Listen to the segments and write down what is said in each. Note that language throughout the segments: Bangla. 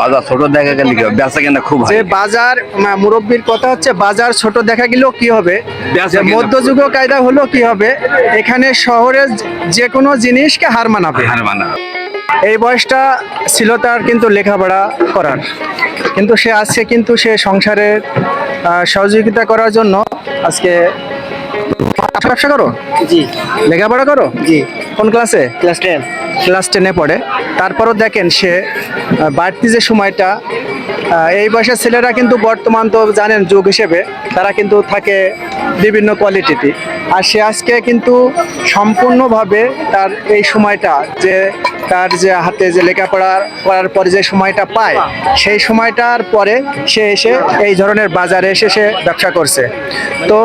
বাজার ছোট দেখা গেলে কি বেচা কেনা খুব যে বাজার মুরব্বির কথা হচ্ছে বাজার ছোট দেখা গেলেও কি হবে? মধ্যযুগ কায়দা হলো কি হবে? এখানে শহরের যে কোনো জিনিসকে হার মানাবে। হার মানা এই বয়সটা ছিল তার কিন্তু লেখাপড়া করার। কিন্তু সে আজকে কিন্তু সে সংসারের সহযোগিতা করার জন্য আজকে ব্যবসা করো? জি। লেখাপড়া করো? জি। কোন ক্লাসে ক্লাস টেন ক্লাস টেনে পড়ে। তারপরও দেখেন সে বাড়তি যে সময়টা এই বয়সের ছেলেরা কিন্তু বর্তমান তো জানেন যুগ হিসেবে, তারা কিন্তু থাকে বিভিন্ন কোয়ালিটিতে। আর সে আজকে কিন্তু সম্পূর্ণভাবে তার এই সময়টা যে তার যে হাতে যে লেখাপড়া করার পরে যে সময়টা পায়, সেই সময়টার পরে সে এসে এই ধরনের বাজারে এসে সে ব্যবসা করছে। তো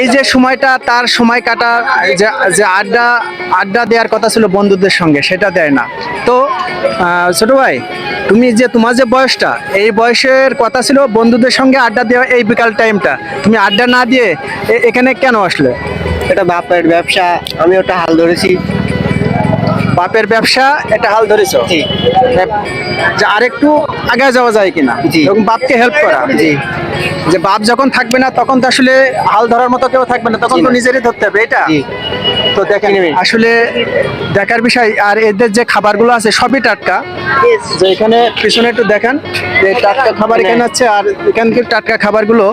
এই যে সময়টা, তার সময় কাটা, যে আড্ডা আড্ডা দেওয়ার কথা ছিল বন্ধুদের সঙ্গে, সেটা দেয় না। তো ছোট ভাই, তুমি যে, তোমার যে বয়সটা, এই বয়সের কথা ছিল বন্ধুদের সঙ্গে আড্ডা দেওয়া এই বিকাল টাইমটা। তুমি আড্ডা না দিয়ে এখানে কেন আসলে? এটা বাপের ব্যবসা আমি ওটা হাল ধরেছি। বাপের ব্যবসা এটা হাল ধরেছ? জি। যে আরেকটু আগে যাওয়া যায় কিনা? জি। এবং বাপকে হেল্প করা। জি। যে বাপ যখন থাকবে না তখন তো আসলে হাল ধরার মতো কেউ থাকবে না তখন তো নিজেরই ধরতে হবে এটা? তো দেখেন আসলে দেখার বিষয় আর এদের যে খাবারগুলো আছে সবই টাটকা। যে এখানে পিছনে একটু দেখান যে টাটকা খাবার এখানে। আছে আর এখানকার টাটকা খাবারগুলো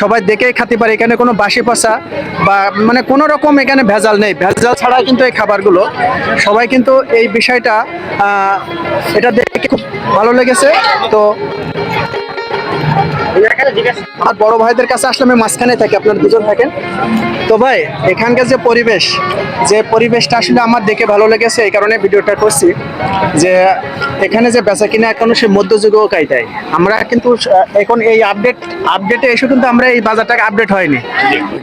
সবাই দেখেই খেতে পারে। এখানে কোনো বাসি পচা বা মানে কোনো রকম এখানে ভেজাল নেই। ভেজাল ছাড়া কিন্তু এই খাবারগুলো। সবাই কিন্তু এই বিষয়টা এটা দেখে খুব ভালো লেগেছে। তো আমার বড় ভাইদের কাছে আসলে আমি মাঝখানে থাকি, আপনার দুজন থাকেন। তো ভাই, এখানকার যে পরিবেশ, যে পরিবেশটা আসলে আমার দেখে ভালো লেগেছে, এই কারণে ভিডিওটা করছি যে এখানে যে বেচা কিনা এখন সে মধ্যযুগীয় কায়দায় আমরা কিন্তু এখন এই আপডেট আপডেটে এসে কিন্তু আমরা এই বাজারটাকে আপডেট হয়নি।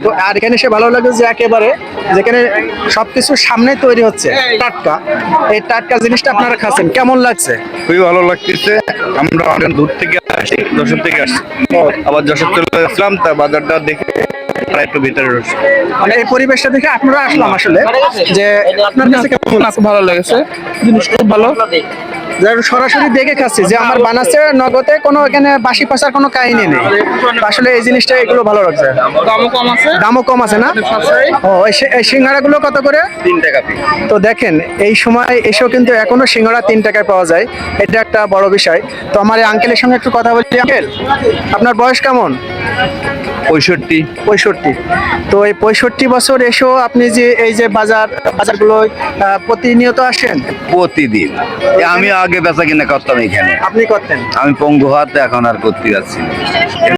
তো আর এখানে সে ভালো লাগে যে একেবারে যেখানে সবকিছু সামনে তৈরি হচ্ছে টাটকা। এই টাটকা জিনিসটা আপনারা খাচ্ছেন, কেমন লাগছে? খুবই ভালো লাগতেছে। আমরা অনেক দূর থেকে আসছি যশোর থেকে আসছি আবার যশোর চলে আসলাম তার বাজারটা দেখে একটু ভিতরে মানে এই পরিবেশটা দেখে আপনারা আসলাম আসলে যে আপনার কাছে কেমন? ভালো লেগেছে জিনিস খুব ভালো সরাসরি দেখে খাচ্ছি যে আমার বানাচ্ছে নগদে কোনো এখানে বাসি পাশার কোনো কাহিনী নেই। আসলে এই জিনিসটা এগুলো ভালো লাগছে। দামও কম আছে। দামও কম আছে না। ও এই সি- এই কত করে? তিন টাকা তো দেখেন এই সময় এসেও কিন্তু এখনও সিঙ্গারা তিন টাকায় পাওয়া যায়। এটা একটা বড় বিষয়। তো আমার এই আঙ্কেলের সঙ্গে একটু কথা বলছি আঙ্কেল আপনার বয়স কেমন? পঁয়ষট্টি। পঁয়ষট্টি। তো এই পঁয়ষট্টি বছর এসেও আপনি যে এই যে বাজার বাজারগুলো প্রতিনিয়ত আসেন? প্রতিদিন। আমি আগে বেচা কিনা করতাম এখানে। আপনি করতেন? আমি পঙ্গু হাতে এখন আর করতে যাচ্ছি